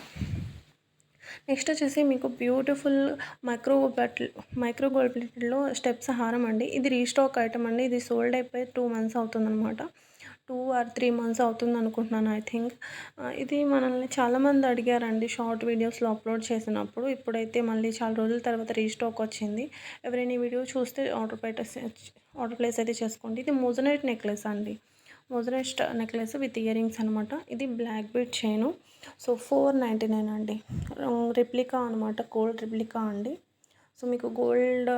నెక్స్ట్ వచ్చేసి మీకు బ్యూటిఫుల్ మైక్రో బెట్లు మైక్రో గోల్డ్ ప్లేటెడ్లో స్టెప్స్ హారం అండి. ఇది రీస్టాక్ ఐటమ్ అండి. ఇది సోల్డ్ అయిపోయి టూ మంత్స్ అవుతుందన్నమాట. టూ ఆర్ త్రీ మంత్స్ అవుతుంది అనుకుంటున్నాను ఐ థింక్. ఇది మనల్ని చాలామంది అడిగారండి షార్ట్ వీడియోస్లో అప్లోడ్ చేసినప్పుడు. ఇప్పుడైతే మళ్ళీ చాలా రోజుల తర్వాత రీస్టాక్ వచ్చింది. ఎవరైనా వీడియో చూస్తే ఆర్డర్ పెట్టేసి ఆర్డర్ ప్లేస్ అయితే చేసుకోండి. ఇది మోజనైట్ నెక్లెస్ అండి. Moissanite necklace with earrings అనమాట ఇది black bead chain. So four ninety nine అండి. రిప్లికా అనమాట గోల్డ్ రిప్లికా అండి. సో మీకు గోల్డ్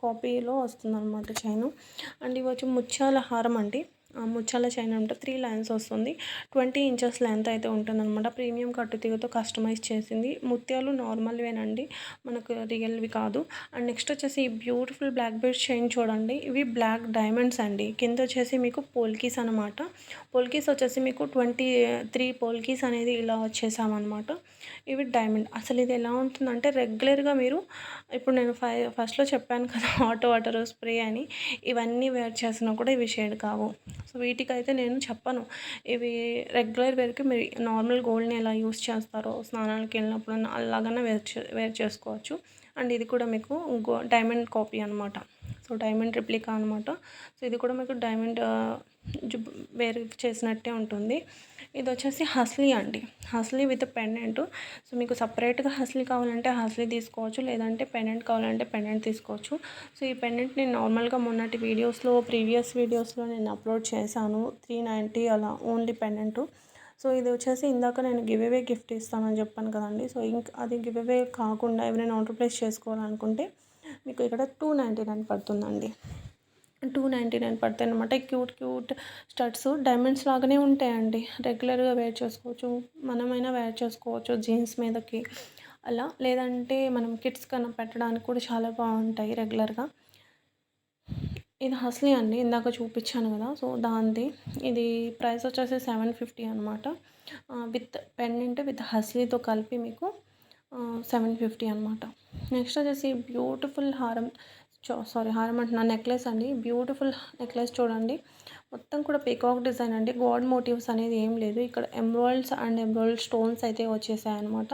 కాపీలో వస్తుందన్నమాట చైను. అండ్ ఇవి వచ్చి ముత్యాల హారం అండి. ముచ్చాల చైన్ అంటే త్రీ లైన్స్ వస్తుంది. ట్వంటీ ఇంచెస్ లెంత్ అయితే ఉంటుందన్నమాట. ప్రీమియం కట్టుతీగతో కస్టమైజ్ చేసింది. ముత్యాలు నార్మల్వేనండి మనకు రియల్వి కాదు. అండ్ నెక్స్ట్ వచ్చేసి ఈ బ్యూటిఫుల్ బ్లాక్ బెడ్ చైన్ చూడండి. ఇవి బ్లాక్ డైమండ్స్ అండి. కింద వచ్చేసి మీకు పోల్కీస్ అనమాట పోల్కీస్ వచ్చేసి మీకు ట్వంటీ త్రీ పోల్కీస్ అనేది ఇలా వచ్చేసామన్నమాట. ఇవి డైమండ్. అసలు ఇది ఎలా ఉంటుందంటే రెగ్యులర్గా మీరు ఇప్పుడు నేను ఫై ఫస్ట్లో చెప్పాను కదా హాట్ వాటర్ స్ప్రే అని. ఇవన్నీ వేర్ చేసినా కూడా ఇవి షేడ్ కావు. సో వీటికైతే నేను చెప్పను. ఇవి రెగ్యులర్ వేర్కి మీరు నార్మల్ గోల్డ్ని ఎలా యూస్ చేస్తారో స్నానాలకి వెళ్ళినప్పుడు అలాగనే వేర్ వేర్ చేసుకోవచ్చు. అండ్ ఇది కూడా మీకు గో డైమండ్ కాపీ అనమాట సో డైమండ్ రిప్లికా అనమాట సో ఇది కూడా మీకు డైమండ్ వేర్ చేసినట్టే ఉంటుంది. ఇది వచ్చేసి హస్లీ అండి. హస్లీ విత్ పెండెంట్. సో మీకు సపరేట్గా హస్లీ కావాలంటే హస్లీ తీసుకోవచ్చు. లేదంటే పెండెంట్ కావాలంటే పెండెంట్ తీసుకోవచ్చు. సో ఈ పెండెంట్ నేను నార్మల్గా మొన్నటి వీడియోస్లో ప్రీవియస్ వీడియోస్లో నేను అప్లోడ్ చేశాను. త్రీ నైంటీ అలా ఓన్లీ పెండెంట్. సో ఇది వచ్చేసి ఇందాక నేను గివ్ అవే గిఫ్ట్ ఇస్తానని చెప్పాను కదండి. సో ఇంక అది గివ్ అవే కాకుండా ఎవరైనా ఆర్డర్ ప్లేస్ చేసుకోవాలనుకుంటే మీకు ఇక్కడ టూ నైంటీ నైన్ పడుతుందండి. టూ నైంటీ నైన్ పడతాయి అనమాట క్యూట్ క్యూట్ స్టడ్స్ డైమండ్స్ లాగానే ఉంటాయండి. రెగ్యులర్గా వేర్ చేసుకోవచ్చు మనమైనా వేర్ చేసుకోవచ్చు జీన్స్ మీదకి. అలా లేదంటే మనం కిడ్స్ కన్నా పెట్టడానికి కూడా చాలా బాగుంటాయి రెగ్యులర్గా. ఇది హస్లీ అండి ఇందాక చూపించాను కదా. సో దాంది. ఇది ప్రైస్ వచ్చేసి సెవెన్ ఫిఫ్టీ అనమాట విత్ పెండెంట్ విత్ హస్లీతో కలిపి మీకు సెవెన్ ఫిఫ్టీ అనమాట నెక్స్ట్ వచ్చేసి బ్యూటిఫుల్ హారం సారీ హారం అంటున్నా. నెక్లెస్ అండి. బ్యూటిఫుల్ నెక్లెస్ చూడండి. మొత్తం కూడా పీకాక్ డిజైన్ అండి. గాడ్ మోటివ్స్ అనేది ఏం లేదు. ఇక్కడ ఎంబ్రాయిడ్స్ అండ్ ఎంబ్రాయిడ్ స్టోన్స్ అయితే వచ్చేసాయి అనమాట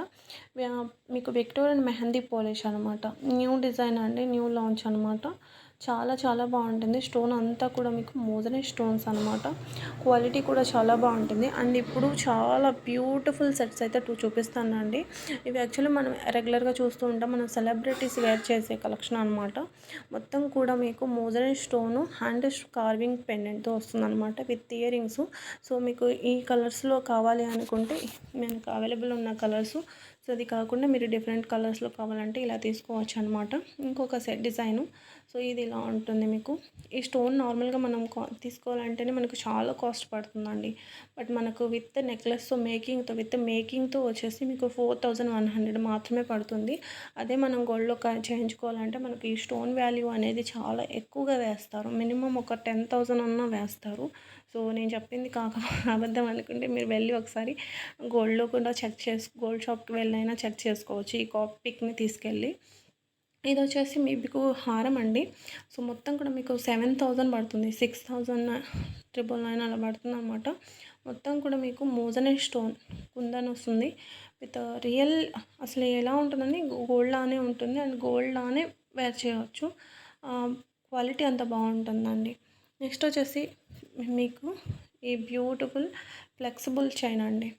మీకు విక్టోరియన్ మెహందీ పాలిష్ అనమాట న్యూ డిజైన్ అండి. న్యూ లాంచ్ అనమాట చాలా చాలా బాగుంటుంది. స్టోన్ అంతా కూడా మీకు మోదనే స్టోన్స్ అనమాట క్వాలిటీ కూడా చాలా బాగుంటుంది. అండ్ ఇప్పుడు చాలా బ్యూటిఫుల్ సెట్స్ అయితే టూ చూపిస్తానండి. ఇవి యాక్చువల్లీ మనం రెగ్యులర్గా చూస్తూ ఉంటాం. మనం సెలబ్రిటీస్ వేర్ చేసే కలెక్షన్ అనమాట మొత్తం కూడా మీకు మోదనే స్టోను హ్యాండ్ కార్వింగ్ పెండెంట్తో వస్తుందన్నమాట విత్ ఇయర్ రింగ్స్ సో మీకు ఈ కలర్స్లో కావాలి అనుకుంటే మనకు అవైలబుల్ ఉన్న కలర్స్. సో అది కాకుండా మీరు డిఫరెంట్ కలర్స్లో కావాలంటే ఇలా తీసుకోవచ్చు అనమాట ఇంకొక సెట్ డిజైను. సో ఇది ఇలా ఉంటుంది మీకు. ఈ స్టోన్ నార్మల్గా మనం తీసుకోవాలంటేనే మనకు చాలా కాస్ట్ పడుతుందండి. బట్ మనకు విత్ నెక్లెస్తో మేకింగ్తో విత్ మేకింగ్తో వచ్చేసి మీకు ఫోర్ థౌజండ్ వన్ హండ్రెడ్ మాత్రమే పడుతుంది. అదే మనం గోల్డ్లో చేయించుకోవాలంటే మనకు ఈ స్టోన్ వాల్యూ అనేది చాలా ఎక్కువగా వేస్తారు. మినిమం ఒక టెన్ థౌజండ్ అన్నా వేస్తారు. సో నేను చెప్పింది కాక అబద్ధం అనుకుంటే మీరు వెళ్ళి ఒకసారి గోల్డ్లో కూడా చెక్ చేసు గోల్డ్ షాప్కి వెళ్ళైనా చెక్ చేసుకోవచ్చు. ఈ కాప్ పిక్ని తీసుకెళ్ళి. ఇది వచ్చేసి మీకు హారం అండి సో మొత్తం కూడా మీకు సెవెన్ థౌజండ్ పడుతుంది. సిక్స్ థౌజండ్ ట్రిపుల్ నైన్ అలా పడుతుంది అనమాట మొత్తం కూడా మీకు మోజనే స్టోన్ కుందని వస్తుంది. విత్ రియల్ అసలు ఎలా ఉంటుందని గోల్డ్ లానే ఉంటుంది. అండ్ గోల్డ్ లానే వేర్ చేయవచ్చు క్వాలిటీ అంత బాగుంటుందండి. నెక్స్ట్ వచ్చేసి మీకు ఈ బ్యూటిఫుల్ ఫ్లెక్సిబుల్ చైన్ అండి.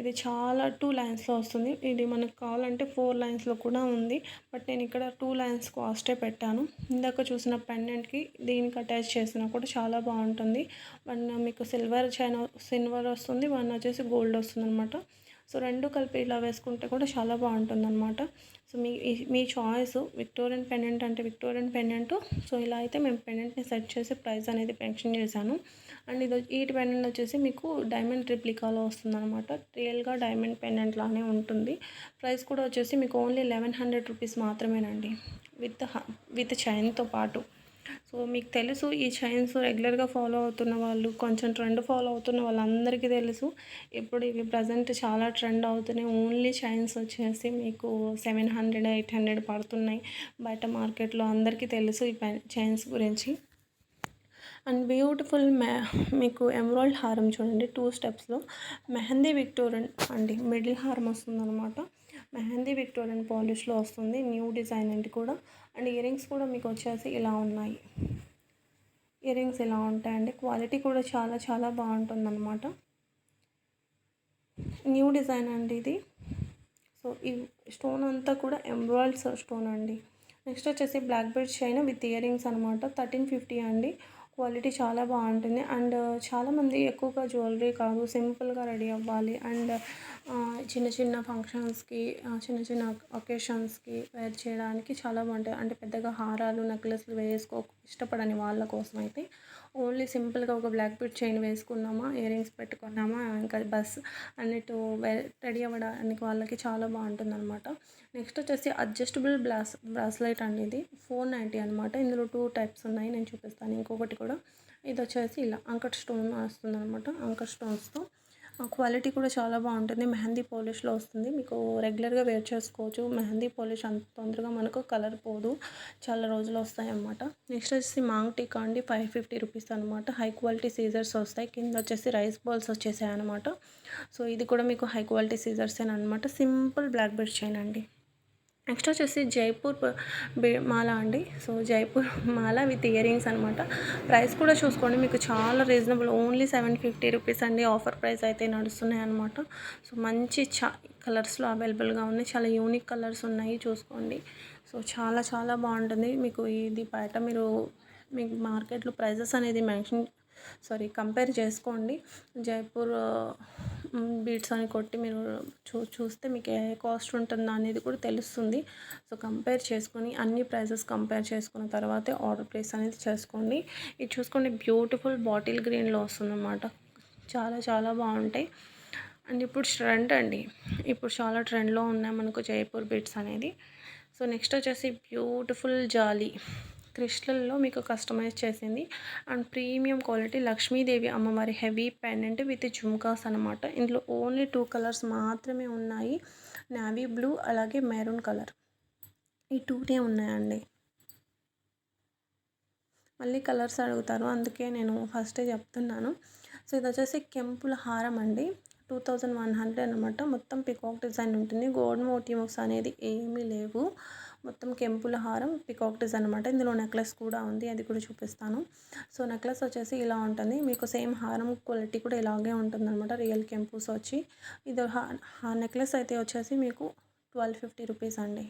ఇది చాలా టూ లైన్స్లో వస్తుంది. ఇది మనకు కావాలంటే ఫోర్ లైన్స్లో కూడా ఉంది. బట్ నేను ఇక్కడ టూ లైన్స్ కాస్టే పెట్టాను. ఇందాక చూసిన పెండెంట్కి దీనికి అటాచ్ చేసినా కూడా చాలా బాగుంటుంది. వన్ మీకు సిల్వర్ చైన్ సిల్వర్ వస్తుంది. వన్ వచ్చేసి గోల్డ్ వస్తుంది అనమాట సో రెండు కలిపి ఇలా వేసుకుంటే కూడా చాలా బాగుంటుంది అనమాట సో మీ మీ చాయిస్ విక్టోరియన్ పెండెంట్ అంటే విక్టోరియన్ పెండెంట్ సో ఇలా అయితే మేము పెండెంట్ని సెట్ చేసి ప్రైస్ అనేది పెన్షన్ చేశాను. అండ్ ఇది ఈ పెండెంట్ వచ్చేసి మీకు డైమండ్ ట్రిప్లికాలో వస్తుంది అనమాట రియల్గా డైమండ్ పెండెంట్ లానే ఉంటుంది. ప్రైస్ కూడా వచ్చేసి మీకు ఓన్లీ లెవెన్ హండ్రెడ్ రూపీస్ మాత్రమేనండి. విత్ విత్ చైన్తో పాటు. సో మీకు తెలుసు ఈ చైన్స్ రెగ్యులర్గా ఫాలో అవుతున్న వాళ్ళు కొంచెం ట్రెండ్ ఫాలో అవుతున్న వాళ్ళందరికీ తెలుసు. ఇప్పుడు ఇవి ప్రజెంట్ చాలా ట్రెండ్ అవుతున్నాయి. ఓన్లీ చైన్స్ వచ్చేసి మీకు సెవెన్ హండ్రెడ్ ఎయిట్ హండ్రెడ్ పడుతున్నాయి. బయట మార్కెట్లో అందరికీ తెలుసు ఈ చైన్స్ గురించి. అండ్ బ్యూటిఫుల్ మె మీకు ఎమరాల్డ్ హారం చూడండి టూ స్టెప్స్లో మెహందీ విక్టోరియన్ అండి మిడిల్ హారం వస్తుందన్నమాట. మెహందీ విక్టోరియన్ పాలిష్లో వస్తుంది న్యూ డిజైన్ అండి కూడా. అండ్ ఇయర్ రింగ్స్ కూడా మీకు వచ్చేసి ఇలా ఉన్నాయి. ఇయర్ రింగ్స్ ఇలా ఉంటాయండి. క్వాలిటీ కూడా చాలా చాలా బాగుంటుందన్నమాట. న్యూ డిజైన్ అండి ఇది. సో ఈ స్టోన్ అంతా కూడా ఎంబ్రాయిడ్స్ స్టోన్ అండి. నెక్స్ట్ వచ్చేసి black bead chain with earrings అనమాట థర్టీన్ ఫిఫ్టీ అండి. క్వాలిటీ చాలా బాగుంటుంది. అండ్ చాలామంది ఎక్కువగా జ్యువెలరీ కాదు సింపుల్గా రెడీ అవ్వాలి. అండ్ చిన్న చిన్న ఫంక్షన్స్కి చిన్న చిన్న ఒకేషన్స్కి వేర్ చేయడానికి చాలా బాగుంటాయి. అంటే పెద్దగా హారాలు నెక్లెస్లు వేసుకో ఇష్టపడని వాళ్ళ కోసం అయితే ఓన్లీ సింపుల్గా ఒక బ్లాక్ బిట్ చైన్ వేసుకున్నామా ఇయర్ రింగ్స్ పెట్టుకున్నామా ఇంకా బస్ అన్నిటి రెడీ అవ్వడానికి వాళ్ళకి చాలా బాగుంటుంది అనమాట నెక్స్ట్ వచ్చేసి అడ్జస్టబుల్ బ్లాస్ బ్రాస్లైట్ అనేది ఫోర్ నైంటీ అనమాట ఇందులో టూ టైప్స్ ఉన్నాయి నేను చూపిస్తాను. ఇంకొకటి కూడా ఇది వచ్చేసి ఇలా అంకట్ స్టోన్ వస్తుంది అనమాట అంకట్ స్టోన్స్తో. క్వాలిటీ కూడా చాలా బాగుంటుంది. మెహందీ పాలిష్లో వస్తుంది. మీకు రెగ్యులర్గా వేర్ చేసుకోవచ్చు. మెహందీ పాలిష్ అంత తొందరగా మనకు కలర్ పోదు. చాలా రోజులు వస్తాయి అన్నమాట నెక్స్ట్ వచ్చేసి మాంగ్ టీకా అండి ఫైవ్ ఫిఫ్టీ రూపీస్ అనమాట హై క్వాలిటీ సీజర్స్ వస్తాయి. కింద వచ్చేసి రైస్ బాల్స్ వచ్చేసాయి అనమాట సో ఇది కూడా మీకు హై క్వాలిటీ సీజర్స్ అనమాట సింపుల్ బ్లాక్ బెడ్ చైన్ అండి. నెక్స్ట్ వచ్చేసి జైపూర్ మాల అండి. సో జైపూర్ మాల విత్ ఇయర్ రింగ్స్ అనమాట ప్రైస్ కూడా చూసుకోండి. మీకు చాలా reasonable. Only seven fifty rupees అండి. ఆఫర్ ప్రైస్ అయితే నడుస్తున్నాయి అనమాట సో మంచి చా కలర్స్లో అవైలబుల్గా ఉన్నాయి చాలా యూనిక్ కలర్స్ ఉన్నాయి. చూసుకోండి. సో చాలా చాలా బాగుంటుంది. మీకు ఇది బయట మీరు మీకు మార్కెట్లో ప్రైజెస్ అనేది మెన్షన్ సారీ కంపేర్ చేసుకోండి. జైపూర్ బీట్స్ అని కొట్టి మీరు చూ చూస్తే మీకు ఏ కాస్ట్ ఉంటుందా అనేది కూడా తెలుస్తుంది. సో కంపేర్ చేసుకొని అన్ని ప్రైజెస్ కంపేర్ చేసుకున్న తర్వాతే ఆర్డర్ ప్లేస్ అనేది చేసుకోండి. ఇది చూసుకోండి బ్యూటిఫుల్ బాటిల్ గ్రీన్లో వస్తుందన్నమాట. చాలా చాలా బాగుంటాయి. అండ్ ఇప్పుడు ట్రెండ్ అండి. ఇప్పుడు చాలా ట్రెండ్లో ఉన్నాయి మనకు జైపూర్ బీట్స్ అనేది. సో నెక్స్ట్ వచ్చేసి బ్యూటిఫుల్ జాలీ క్రిస్టల్లో మీకు కస్టమైజ్ చేసింది. అండ్ ప్రీమియం క్వాలిటీ లక్ష్మీదేవి అమ్మవారి హెవీ పెండెంట్ విత్ జుమ్కాస్ అనమాట ఇందులో ఓన్లీ టూ కలర్స్ మాత్రమే ఉన్నాయి. నావీ బ్లూ అలాగే మెరూన్ కలర్. ఈ టూనే ఉన్నాయండి. మళ్ళీ కలర్స్ అడుగుతారు. అందుకే నేను ఫస్టే చెప్తున్నాను. సో ఇది వచ్చేసి కెంపుల హారం అండి. టూ థౌజండ్ వన్ హండ్రెడ్ అనమాట మొత్తం పికాక్ డిజైన్ ఉంటుంది. గోల్డ్ మోటివ్స్ అనేది ఏమీ లేవు. మొత్తం కెంపుల హారం పికాక్ డిజైన్ అనమాట ఇందులో నెక్లెస్ కూడా ఉంది అది కూడా చూపిస్తాను. సో నెక్లెస్ వచ్చేసి ఇలా ఉంటుంది. మీకు సేమ్ హారం క్వాలిటీ కూడా ఇలాగే ఉంటుంది అనమాట రియల్ కెంపుస్ వచ్చి. ఇది నెక్లెస్ అయితే వచ్చేసి మీకు ట్వెల్వ్ ఫిఫ్టీ రూపీస్ అండి.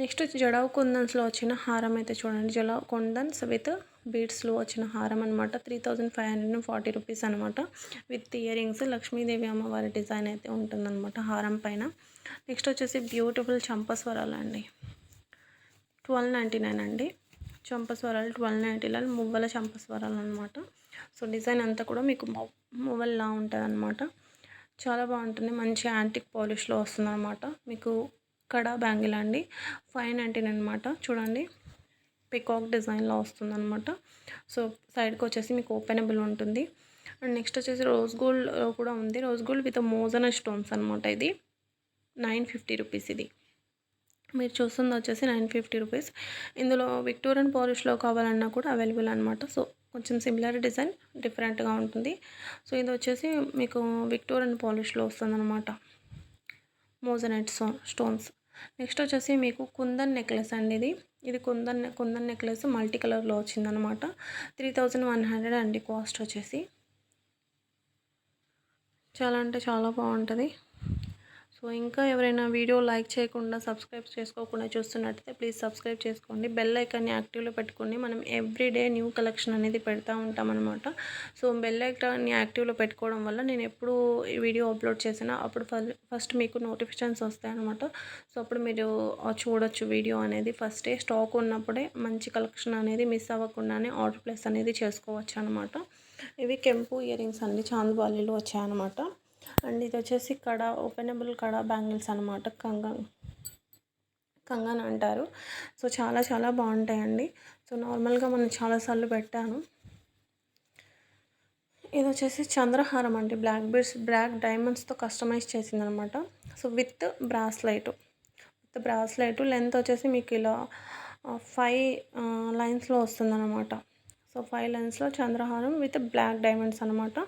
నెక్స్ట్ జడావ్ కుందన్స్లో వచ్చిన హారం అయితే చూడండి. జడావ్ కుందన్స్ విత్ బీడ్స్లో వచ్చిన హారం అనమాట three thousand five hundred and forty rupees అనమాట విత్ ఇయర్ రింగ్స్ లక్ష్మీదేవి అమ్మవారి డిజైన్ అయితే ఉంటుందన్నమాట హారం పైన. నెక్స్ట్ వచ్చేసి బ్యూటిఫుల్ చంపస్వరాలు అండి. ట్వెల్వ్ నైంటీ నైన్ అండి. చంపస్వరాలు ట్వెల్వ్ నైంటీలో మువ్వల చంపస్వరాలు అనమాట సో డిజైన్ అంతా కూడా మీకు మువ్వల్లా ఉంటుంది అనమాట చాలా బాగుంటుంది. మంచి యాంటిక్ పాలిష్లో వస్తుంది అనమాట మీకు కడా బ్యాంగిల్ అండి. ఫైవ్ నైంటీ నైన్ అనమాట చూడండి. పికాక్ డిజైన్లో వస్తుంది అనమాట సో సైడ్కి వచ్చేసి మీకు ఓపెనబుల్ ఉంటుంది. అండ్ నెక్స్ట్ వచ్చేసి రోజ్ గోల్డ్ కూడా ఉంది. రోజ్ గోల్డ్ విత్ మోజన స్టోన్స్ అనమాట ఇది. నైన్ ఫిఫ్టీ రూపీస్ ఇది. మీరు చూస్తుంది వచ్చేసి నైన్ ఫిఫ్టీ రూపీస్. ఇందులో విక్టోరియన్ పాలిష్లో కావాలన్నా కూడా అవైలబుల్ అనమాట సో కొంచెం సిమిలర్ డిజైన్ డిఫరెంట్గా ఉంటుంది. సో ఇది వచ్చేసి మీకు విక్టోరియన్ పాలిష్లో వస్తుంది అనమాట మోజనైట్ స్టోన్స్. నెక్స్ట్ వచ్చేసి మీకు కుందన్ నెక్లెస్ అండి ఇది. ఇది కుందన్ కుందన్ నెక్లెస్ మల్టీ కలర్లో వచ్చిందనమాట త్రీ థౌజండ్ వన్ హండ్రెడ్ అండి కాస్ట్ వచ్చేసి. చాలా అంటే చాలా బాగుంటుంది. సో ఇంకా ఎవరైనా వీడియో లైక్ చేయకుండా సబ్స్క్రైబ్ చేసుకోకుండా చూస్తున్నట్టయితే ప్లీజ్ సబ్స్క్రైబ్ చేసుకోండి. బెల్ ఐకాన్ని యాక్టివ్లో పెట్టుకోండి. మనం ఎవ్రీడే న్యూ కలెక్షన్ అనేది పెడతా ఉంటాం అనమాట సో బెల్ ఐకాన్ని యాక్టివ్లో పెట్టుకోవడం వల్ల నేను ఎప్పుడు వీడియో అప్లోడ్ చేసినా అప్పుడు ఫస్ట్ మీకు నోటిఫికేషన్స్ వస్తాయి అనమాట సో అప్పుడు మీరు చూడొచ్చు వీడియో అనేది. ఫస్టే స్టాక్ ఉన్నప్పుడే మంచి కలెక్షన్ అనేది మిస్ అవ్వకుండానే ఆర్డర్ ప్లేస్ అనేది చేసుకోవచ్చు అనమాట ఇవి కెంపు ఇయర్ రింగ్స్ అండి. చాందబాలిలో వచ్చాయన్నమాట. అండ్ ఇది వచ్చేసి కడ ఓపెనబుల్ కడ బ్యాంగిల్స్ అనమాట కంగన్ కంగన్ అంటారు. సో చాలా చాలా బాగుంటాయండి. సో నార్మల్గా మనం చాలాసార్లు పెట్టాను. ఇది వచ్చేసి చంద్రహారం అండి. బ్లాక్ బీడ్స్ బ్లాక్ డైమండ్స్తో కస్టమైజ్ చేసిందనమాట so with bracelet with bracelet. Length వచ్చేసి మీకు ఇలా ఫైవ్ లైన్స్లో వస్తుందన్నమాట. సో ఫైవ్ లైన్స్లో చంద్రహారం విత్ బ్లాక్ డైమండ్స్ అనమాట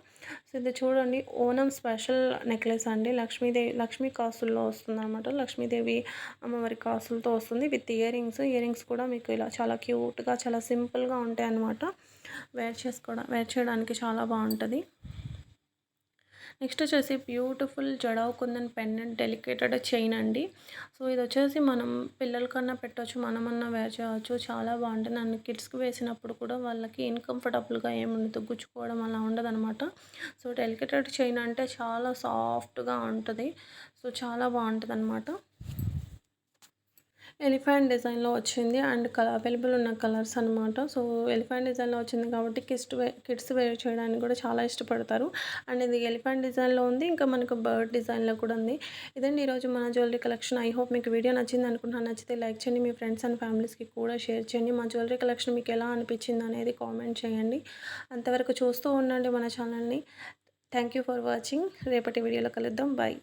సో ఇది చూడండి ఓనం స్పెషల్ నెక్లెస్ అండి. లక్ష్మీదేవి లక్ష్మీ కాసుల్లో వస్తుంది అనమాట లక్ష్మీదేవి అమ్మవారి కాసులతో వస్తుంది with earrings earrings కూడా మీకు ఇలా చాలా క్యూట్గా చాలా సింపుల్గా ఉంటాయి అనమాట వేర్ చేసుకోవడం వేర్ చేయడానికి చాలా బాగుంటుంది. నెక్స్ట్ వచ్చేసి beautiful jadau kundan pendant delicate chain అండి. సో ఇది వచ్చేసి మనం పిల్లలకన్నా పెట్టవచ్చు మనమన్నా వేర్ చేయవచ్చు చాలా బాగుంటుంది. నన్ను కిడ్స్కి వేసినప్పుడు కూడా వాళ్ళకి ఇన్కంఫర్టబుల్గా ఏముండదు గుచ్చుకోవడం అలా ఉండదు అనమాట సో డెలికేటెడ్ చైన్ అంటే చాలా సాఫ్ట్గా ఉంటుంది. సో చాలా బాగుంటుంది అనమాట ఎలిఫెంట్ డిజైన్లో వచ్చింది. అండ్ కలర్ అవైలబుల్ ఉన్న కలర్స్ అనమాట సో ఎలిఫెంట్ డిజైన్లో వచ్చింది కాబట్టి కిడ్స్ వే కిడ్స్ వేర్ చేయడానికి కూడా చాలా ఇష్టపడతారు. అండ్ ఇది ఎలిఫెంట్ డిజైన్లో ఉంది. ఇంకా మనకు బర్డ్ డిజైన్లో కూడా ఉంది. ఇదండి ఈరోజు మన జ్యువెలరీ కలెక్షన్. ఐ హోప్ మీకు వీడియో నచ్చింది అనుకుంటున్నాను నచ్చితే లైక్ చేయండి. మీ ఫ్రెండ్స్ అండ్ ఫ్యామిలీస్కి కూడా షేర్ చేయండి. మా జ్యువెలరీ కలెక్షన్ మీకు ఎలా అనిపించింది అనేది కామెంట్ చేయండి. అంతవరకు చూస్తూ ఉండండి మన ఛానల్ని. Thank you for watching. రేపటి వీడియోలో కలుద్దాం. బాయ్